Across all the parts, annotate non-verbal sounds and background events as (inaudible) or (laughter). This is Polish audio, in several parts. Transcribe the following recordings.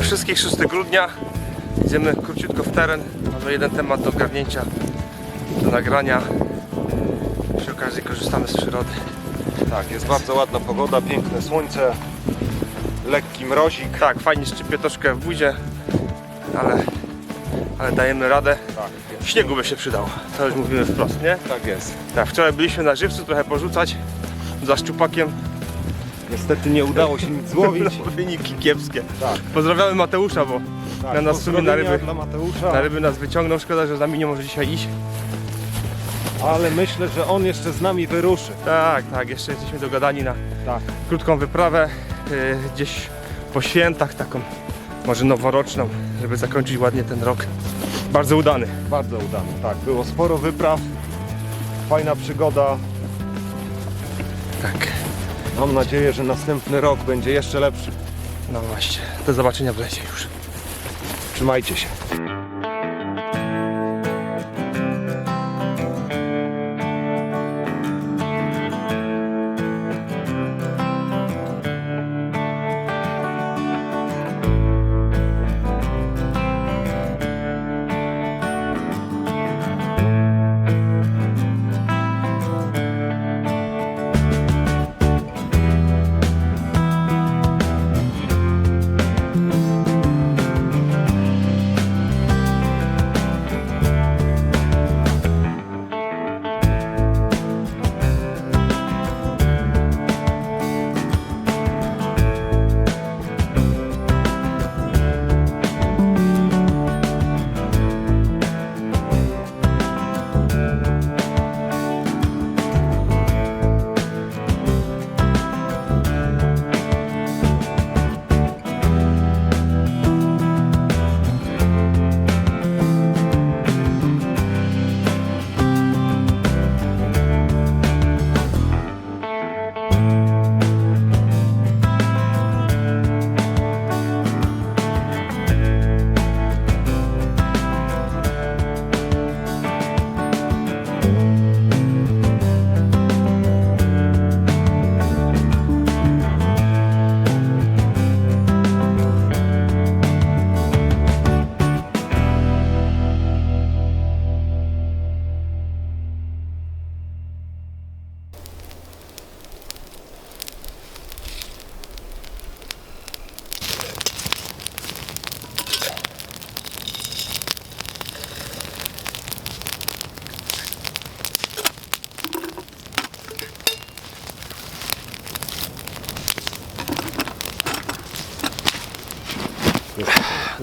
Witamy wszystkich 6 grudnia. Idziemy króciutko w teren. Mamy jeden temat do ogarnięcia, do nagrania. Przy okazji korzystamy z przyrody. Tak, jest bardzo ładna pogoda, piękne słońce, lekki mrozik. Tak, fajnie szczypie troszkę w buzie, ale, ale dajemy radę. Tak, Śniegu by się przydał, to już mówimy wprost, nie? tak jest. Tak, wczoraj byliśmy na żywcu trochę porzucać za szczupakiem. Niestety nie udało się nic złowić. Wyniki kiepskie. Tak, Pozdrawiamy Mateusza, bo tak. na nas sumie na ryby, dla Mateusza, na ryby nas wyciągnął. Szkoda, że z nami nie może dzisiaj iść. ale myślę, że on jeszcze z nami wyruszy. Tak, tak, jeszcze jesteśmy dogadani na Tak, krótką wyprawę yy, gdzieś po świętach, taką może noworoczną, żeby zakończyć ładnie ten rok. Bardzo udany. bardzo udany. Tak, było sporo wypraw, fajna przygoda. Tak, Mam nadzieję, że następny rok będzie jeszcze lepszy. no właśnie. Do zobaczenia w lesie już. Trzymajcie się.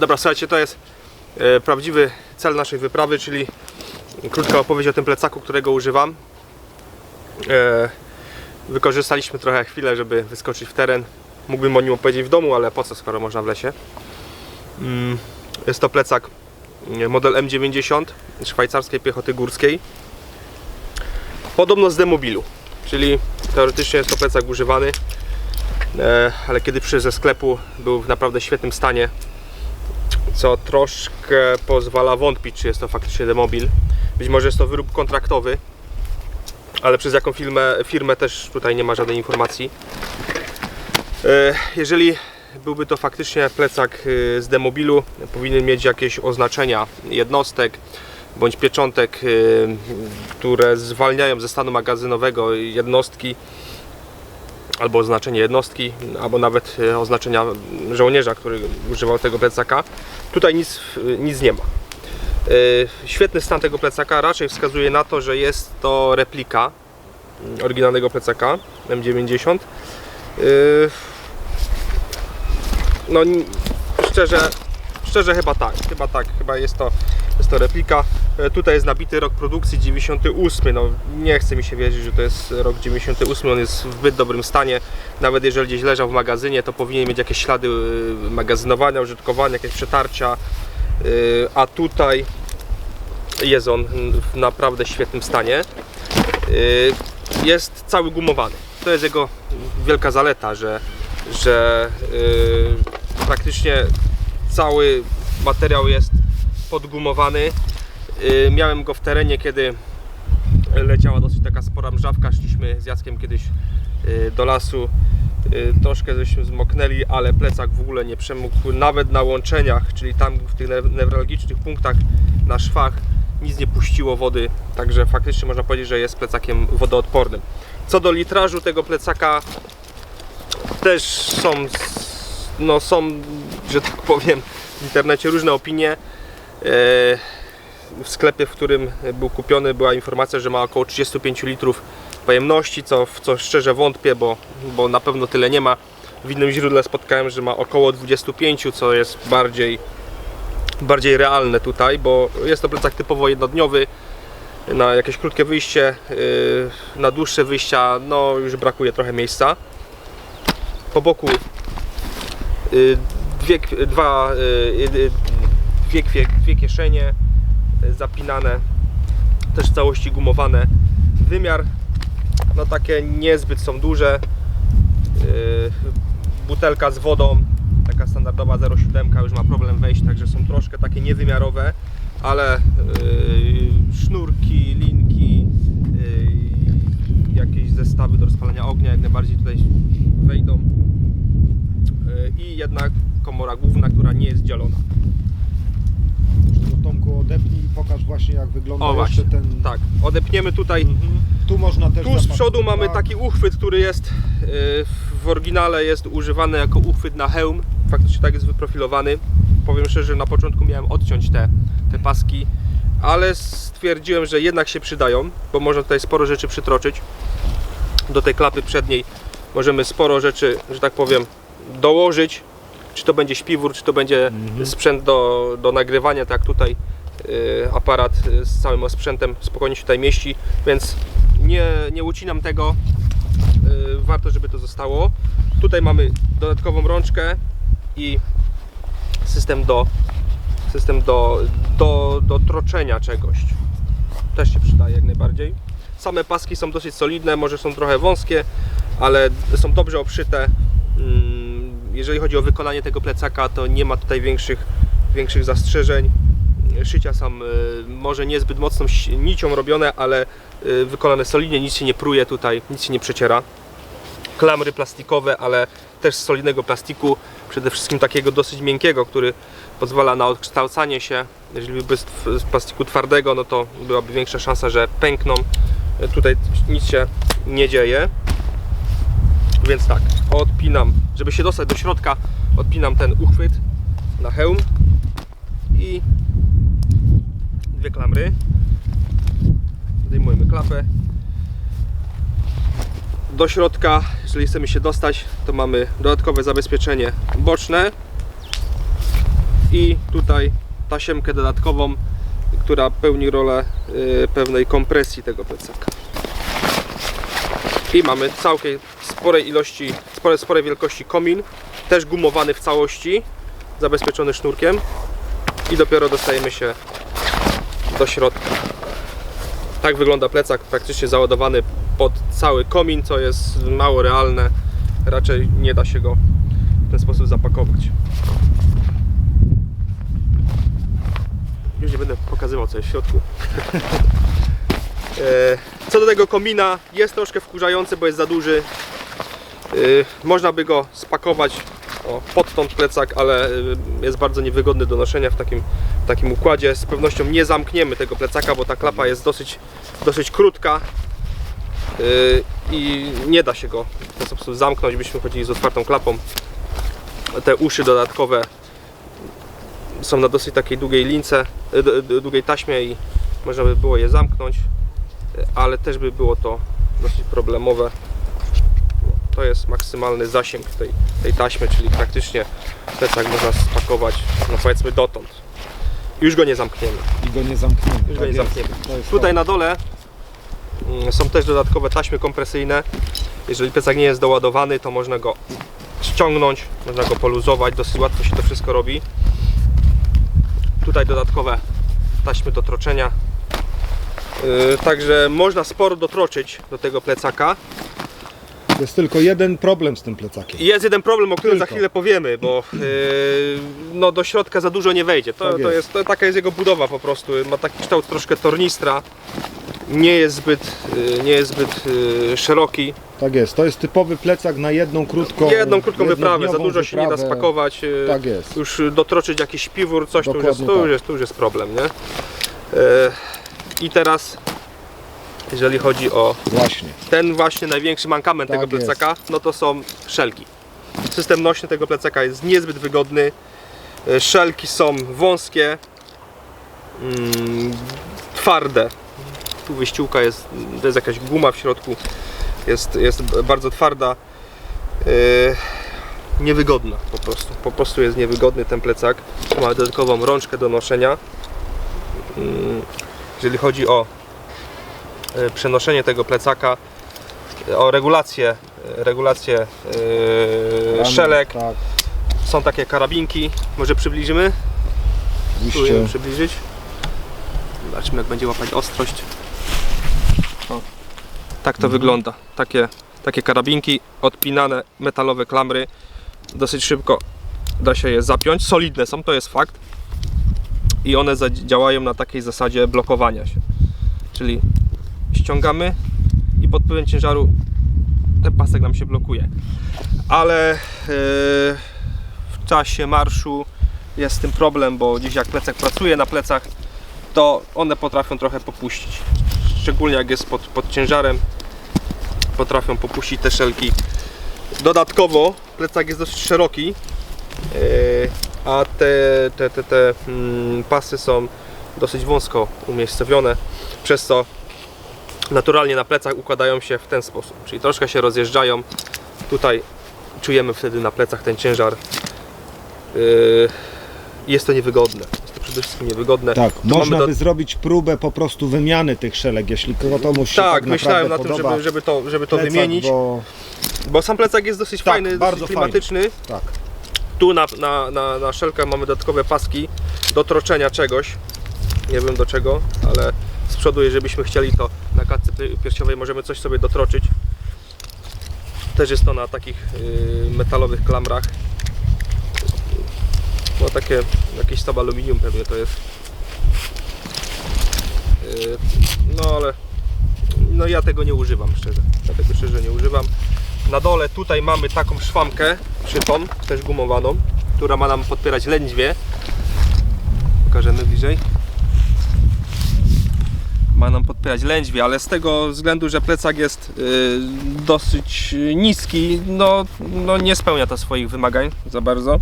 Dobra, słuchajcie, to jest e, prawdziwy cel naszej wyprawy, czyli krótka opowieść o tym plecaku, którego używam. E, wykorzystaliśmy trochę chwilę, żeby wyskoczyć w teren. Mógłbym o nim opowiedzieć w domu, ale po co, skoro można w lesie. Mm, jest to plecak e, model M90 szwajcarskiej piechoty górskiej. Podobno z demobilu, czyli teoretycznie jest to plecak używany, ale kiedy przyszedł ze sklepu był w naprawdę świetnym stanie co troszkę pozwala wątpić, czy jest to faktycznie demobil. Być może jest to wyrób kontraktowy, ale przez jaką firmę, firmę też tutaj nie ma żadnej informacji. E, Jeżeli byłby to faktycznie plecak e, z demobilu, powinien mieć jakieś oznaczenia jednostek bądź pieczątek, e, które zwalniają ze stanu magazynowego jednostki albo oznaczenie jednostki, albo nawet e, oznaczenia żołnierza, który używał tego plecaka. Tutaj nic, nic nie ma. E, Świetny stan tego plecaka raczej wskazuje na to, że jest to replika mm, oryginalnego plecaka M90. E, No szczerze, szczerze chyba tak, chyba tak, chyba jest to, jest to replika. E, Tutaj jest nabity rok produkcji 98. No, nie chce mi się wierzyć, że to jest rok 98. On jest w zbyt dobrym stanie. Nawet jeżeli gdzieś leżał w magazynie, to powinien mieć jakieś ślady y, magazynowania, użytkowania, jakieś przetarcia. Y, A tutaj jest on w naprawdę świetnym stanie. Jest cały gumowany. To jest jego wielka zaleta, że, że praktycznie cały materiał jest podgumowany. Y, Miałem go w terenie, kiedy leciała dosyć taka spora mrzawka. Szliśmy z Jackiem kiedyś y, do lasu y, troszkę żeśmy zmoknęli, ale plecak w ogóle nie przemógł nawet na łączeniach, czyli tam w tych new- newralgicznych punktach na szwach nic nie puściło wody, także faktycznie można powiedzieć, że jest plecakiem wodoodpornym. Co do litrażu tego plecaka, też są, no są, że tak powiem, w internecie różne opinie. W sklepie, w którym był kupiony, była informacja, że ma około 35 litrów pojemności, co, w co szczerze wątpię, bo, bo na pewno tyle nie ma. W innym źródle spotkałem, że ma około 25, co jest bardziej, bardziej realne tutaj, bo jest to plecak typowo jednodniowy. Na jakieś krótkie wyjście, yy, na dłuższe wyjścia, no już brakuje trochę miejsca. Po boku yy, dwie, dwa, yy, dwie, dwie, dwie kieszenie zapinane, też w całości gumowane. Wymiar, no takie niezbyt są duże. Yy, butelka z wodą, taka standardowa 0,7 już ma problem wejść, także są troszkę takie niewymiarowe, ale yy, sznurki, linki, jakieś zestawy do rozpalania ognia jak najbardziej tutaj wejdą. I jednak komora główna, która nie jest dzielona. To Tomku odepnij i pokaż właśnie jak wygląda O właśnie, ten... tak. Odepniemy tutaj Mhm. Tu można też Tu z przodu mamy taki uchwyt, który jest yy, w oryginale jest używany jako uchwyt na hełm. Faktycznie tak jest wyprofilowany. Powiem szczerze, że na początku miałem odciąć te, te paski, ale stwierdziłem, że jednak się przydają, bo można tutaj sporo rzeczy przytroczyć. Do tej klapy przedniej możemy sporo rzeczy, że tak powiem, dołożyć. Czy to będzie śpiwór, czy to będzie sprzęt do, do nagrywania, tak tutaj y, aparat y, z całym sprzętem spokojnie się tutaj mieści, więc nie, nie ucinam tego. Y, Warto, żeby to zostało. Tutaj mamy dodatkową rączkę i system do system do, do, do troczenia czegoś. Też się przydaje jak najbardziej. Same paski są dosyć solidne, może są trochę wąskie, ale są dobrze obszyte. Jeżeli chodzi o wykonanie tego plecaka, to nie ma tutaj większych, większych zastrzeżeń. Szycia są y, może niezbyt mocną nicią robione, ale y, wykonane solidnie, nic się nie pruje tutaj, nic się nie przeciera. Klamry plastikowe, ale też z solidnego plastiku, przede wszystkim takiego dosyć miękkiego, który pozwala na odkształcanie się. Jeżeli by z plastiku twardego, no to byłaby większa szansa, że pękną. Y, Tutaj nic się nie dzieje. Więc tak, odpinam, żeby się dostać do środka, odpinam ten uchwyt na hełm i dwie klamry. Zdejmujemy klapę. Do środka, jeżeli chcemy się dostać, to mamy dodatkowe zabezpieczenie boczne i tutaj tasiemkę dodatkową, która pełni rolę y, pewnej kompresji tego plecaka. I mamy całkiem sporej ilości, spore, sporej wielkości komin, też gumowany w całości, zabezpieczony sznurkiem i dopiero dostajemy się do środka. Tak wygląda plecak, praktycznie załadowany pod cały komin, co jest mało realne. Raczej nie da się go w ten sposób zapakować. Już nie będę pokazywał co jest w środku. (laughs) E, Co do tego komina, jest troszkę wkurzający, bo jest za duży. E, Można by go spakować pod tą plecak, ale e, jest bardzo niewygodny do noszenia w takim, takim układzie. Z pewnością nie zamkniemy tego plecaka, bo ta klapa jest dosyć, dosyć krótka e, i nie da się go w ten sposób zamknąć, byśmy chodzili z otwartą klapą. Te uszy dodatkowe są na dosyć takiej długiej lince, długiej taśmie i można by było je zamknąć ale też by było to dosyć problemowe. To jest maksymalny zasięg tej, tej taśmy, czyli praktycznie plecak można spakować, no powiedzmy dotąd. Już go nie zamkniemy. I go nie zamkniemy. Już go nie Tak jest. zamkniemy. Tutaj tak. na dole mm, są też dodatkowe taśmy kompresyjne. Jeżeli plecak nie jest doładowany, to można go ściągnąć, można go poluzować, dosyć łatwo się to wszystko robi. Tutaj dodatkowe taśmy do troczenia. Yy, Także można sporo dotroczyć do tego plecaka. Jest tylko jeden problem z tym plecakiem. Jest jeden problem, o którym za Tylko. chwilę powiemy, bo yy, no, do środka za dużo nie wejdzie. To, Tak to jest. jest, to, taka jest jego budowa po prostu. Ma taki kształt troszkę tornistra nie jest zbyt, y, nie jest zbyt y, szeroki. Tak jest, to jest typowy plecak na jedną krótką Jedną krótką wyprawę, za jednodniową dużo się nie da wyprawę. spakować. y, Tak jest. Już dotroczyć jakiś piwór, coś, to już, jest, Dokładnie to, już tak. jest, to już jest problem, nie? Y, I teraz, jeżeli chodzi o Właśnie. ten właśnie największy mankament Tak tego jest. plecaka, no to są szelki. System nośny tego plecaka jest niezbyt wygodny. E, Szelki są wąskie, mm, twarde. Tu wyściółka jest, to jest jakaś guma w środku, jest, jest bardzo twarda. E, Niewygodna po prostu. Po prostu jest niewygodny ten plecak. Ma dodatkową rączkę do noszenia. Mm, Jeżeli chodzi o przenoszenie tego plecaka, o regulację, regulację yy, Ramy, szelek. Tak, Są takie karabinki. Może przybliżymy? Spróbujemy przybliżyć. Zobaczmy jak będzie łapać ostrość. O. Tak to Mhm. wygląda. Takie, takie karabinki, odpinane metalowe klamry. Dosyć szybko da się je zapiąć. Solidne są, to jest fakt. I one działają na takiej zasadzie blokowania się. Czyli ściągamy i pod wpływem ciężaru ten pasek nam się blokuje. Ale yy, w czasie marszu jest z tym problem, bo gdzieś jak plecak pracuje na plecach, to one potrafią trochę popuścić. Szczególnie jak jest pod, pod ciężarem, potrafią popuścić te szelki. Dodatkowo plecak jest dosyć szeroki, yy, a te, te, te, te mm, pasy są dosyć wąsko umiejscowione, przez co naturalnie na plecach układają się w ten sposób, czyli troszkę się rozjeżdżają. Tutaj czujemy wtedy na plecach ten ciężar. Yy, Jest to niewygodne. Jest to przede wszystkim niewygodne. Tak, Tu można mamy by zrobić próbę po prostu wymiany tych szelek, jeśli komuś się tak, tak myślałem na tym, żeby, żeby to, żeby to plecak, wymienić, bo... Bo, sam plecak jest dosyć Tak, fajny, bardzo dosyć klimatyczny. tak, Tu na, na, na, na szelkach mamy dodatkowe paski do troczenia czegoś. Nie wiem do czego, ale z przodu, jeżeli byśmy chcieli, to klatce pi- piersiowej możemy coś sobie dotroczyć. Też jest to na takich y, metalowych klamrach. No takie, jakieś stab aluminium pewnie to jest. Y, No ale no ja tego nie używam szczerze. Ja tego szczerze nie używam. Na dole tutaj mamy taką szwamkę szytą, też gumowaną, która ma nam podpierać lędźwie. Pokażemy bliżej. Ma nam podpierać lędźwie, ale z tego względu, że plecak jest y, dosyć niski, no, no nie spełnia to swoich wymagań za bardzo.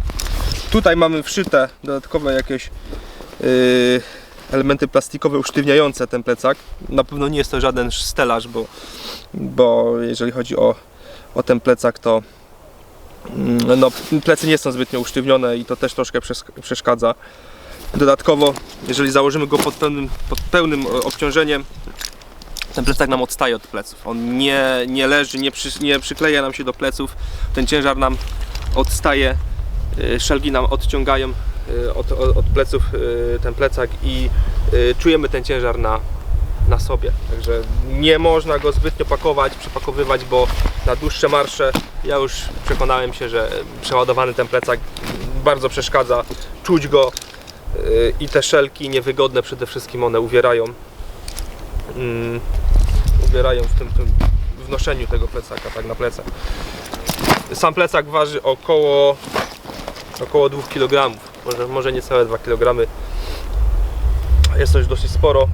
Tutaj mamy wszyte dodatkowe jakieś y, elementy plastikowe usztywniające ten plecak. Na pewno nie jest to żaden stelaż, bo, bo jeżeli chodzi o o ten plecak, to mm, no, plecy nie są zbytnio usztywnione i to też troszkę przes- przeszkadza. Dodatkowo, jeżeli założymy go pod pełnym, pod pełnym e, obciążeniem, ten plecak nam odstaje od pleców. On nie, nie leży, nie, przy, nie przykleja nam się do pleców. Ten ciężar nam odstaje, e, szelgi nam odciągają e, od, od, pleców ten plecak i czujemy ten ciężar na, na sobie. Także nie można go zbytnio pakować, przepakowywać, bo na dłuższe marsze ja już przekonałem się, że przeładowany ten plecak bardzo przeszkadza. Czuć go i te szelki niewygodne przede wszystkim one uwierają. Mm, uwierają w tym, tym tego plecaka, tak na plecach. Sam plecak waży około około 2 kg, może, może niecałe 2 kg. Jest to już dosyć sporo,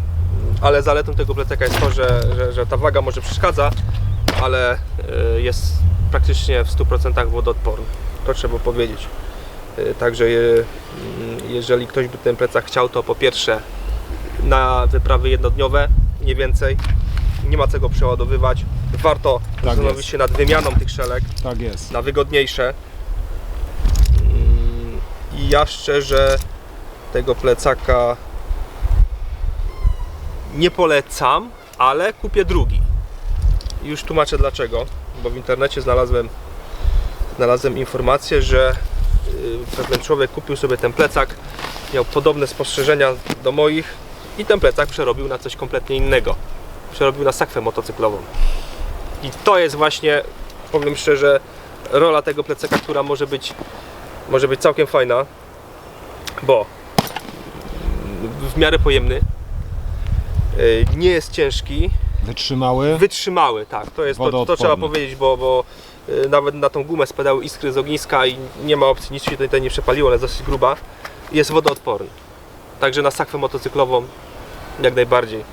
ale zaletą tego plecaka jest to, że, że, że ta waga może przeszkadza, ale y, jest praktycznie w 100% wodoodporny. To trzeba powiedzieć. Y, Także mm, jeżeli ktoś by ten plecak chciał, to po pierwsze na wyprawy jednodniowe, nie więcej. Nie ma co go przeładowywać. Warto Tak zastanowić jest. się nad wymianą tych szelek tak jest. na wygodniejsze. Mm, I ja szczerze tego plecaka nie polecam, ale kupię drugi. Już tłumaczę dlaczego, bo w internecie znalazłem, znalazłem informację, że pewien człowiek kupił sobie ten plecak, miał podobne spostrzeżenia do moich i ten plecak przerobił na coś kompletnie innego. Przerobił na sakwę motocyklową. I to jest właśnie, powiem szczerze, rola tego plecaka, która może być, może być całkiem fajna, bo w miarę pojemny, y, nie jest ciężki, Wytrzymały. wytrzymały, tak, to jest to, to trzeba powiedzieć, bo, bo nawet na tą gumę spadały iskry z ogniska i nie ma opcji, nic się tutaj, tutaj nie przepaliło, ale jest dosyć gruba. Jest wodoodporny. Także na sakwę motocyklową jak najbardziej.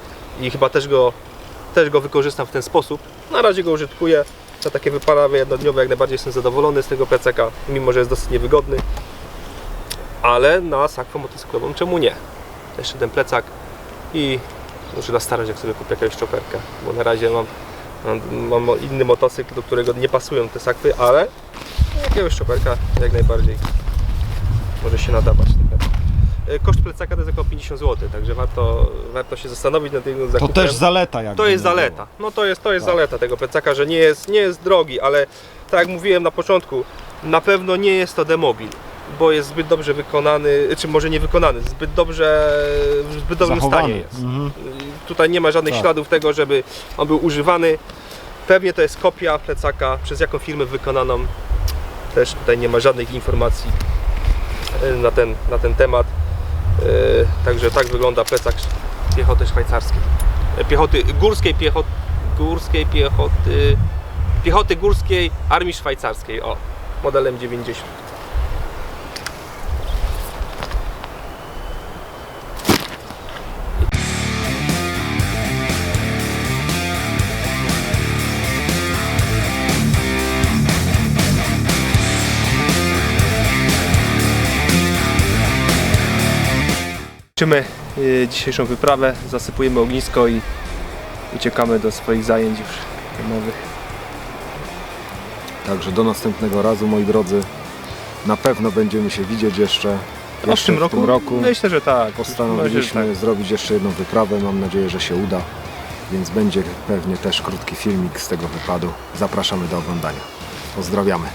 I chyba też go, też go wykorzystam w ten sposób. Na razie go użytkuję. Na takie wyprawy jednodniowe jak najbardziej jestem zadowolony z tego plecaka, mimo że jest dosyć niewygodny. Ale na sakwę motocyklową czemu nie? Jeszcze ten plecak i muszę na starość jak sobie kupię jakąś czoperkę, bo na razie mam, mam, mam inny motocykl, do którego nie pasują te sakwy, ale jakiegoś czoperka jak najbardziej może się nadawać. E, Koszt plecaka to jest około 50 zł, także warto, warto się zastanowić nad To zakupem. też zaleta jak To jest zaleta. No to jest, to jest Tak. zaleta tego plecaka, że nie jest, nie jest drogi, ale tak jak mówiłem na początku, na pewno nie jest to demobil, bo jest zbyt dobrze wykonany, czy może nie wykonany, zbyt dobrze, w zbyt dobrym Zachowany. stanie jest. Mhm. Tutaj nie ma żadnych Tak. śladów tego, żeby on był używany. Pewnie to jest kopia plecaka, przez jaką firmę wykonaną. Też tutaj nie ma żadnych informacji e, na ten, na ten temat. E, Także tak wygląda plecak piechoty szwajcarskiej. E, Piechoty górskiej piechoty, górskiej piechoty, piechoty górskiej armii szwajcarskiej. O, modelem 90. Kończymy y, dzisiejszą wyprawę, zasypujemy ognisko i uciekamy do swoich zajęć już nowych. Także do następnego razu, moi drodzy. Na pewno będziemy się widzieć jeszcze, A jeszcze w tym roku? Myślę, że tak. Postanowiliśmy Myślę, że zrobić jeszcze jedną wyprawę. Mam nadzieję, że się uda. Więc będzie pewnie też krótki filmik z tego wypadu. Zapraszamy do oglądania. Pozdrawiamy.